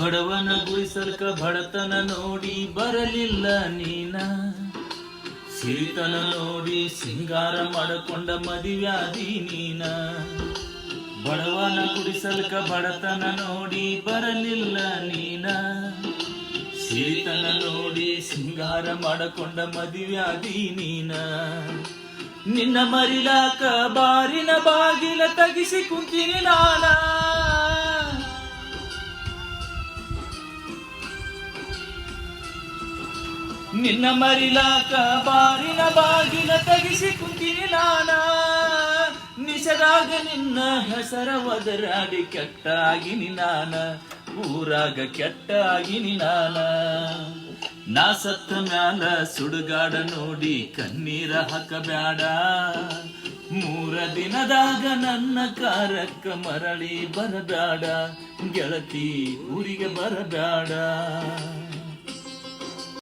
ಬಡವನ ಗುಡಿಸಲ್ಕ ಬಡತನ ನೋಡಿ ಬರಲಿಲ್ಲ ನೀನ. ಸಿರಿತನ ನೋಡಿ ಸಿಂಗಾರ ಮಾಡಿಕೊಂಡ ಮದುವ್ಯಾದಿ ನೀನ. ಬಡವನ ಗುಡಿಸಲ್ಕ ಬಡತನ ನೋಡಿ ಬರಲಿಲ್ಲ ನೀನ. ಸಿರಿತನ ನೋಡಿ ಸಿಂಗಾರ ಮಾಡಿಕೊಂಡ ಮದುವ್ಯಾದಿ ನೀನ. ನಿನ್ನ ಮರಿಲಾಕ ಬಾರಿನ ಬಾಗಿಲ ತಗಿಸಿ ಕುಂತೀನಿ ನಾನ. ನಿನ್ನ ಮರಿಲಾಕ ಬಾರಿನ ಬಾಗಿಲ ತಗಿಸಿ ಕುಂತೀನಿ ನಾನ. ನಿಸರಾಗ ನಿನ್ನ ಹೆಸರ ಒದರಾಡಿ ಕೆಟ್ಟಾಗಿನಿ ನಾನ. ಊರಾಗ ಕೆಟ್ಟಾಗಿ ನಾನ. ನಾ ಸತ್ತ ಮ್ಯಾಲ ಸುಡುಗಾಡ ನೋಡಿ ಕಣ್ಣೀರ ಹಾಕಬ್ಯಾಡ. ಮೂರ ದಿನದಾಗ ನನ್ನ ಕಾರಕ್ಕ ಮರಳಿ ಬರಬ್ಯಾಡ. ಗೆಳತಿ ಊರಿಗೆ ಬರಬ್ಯಾಡ.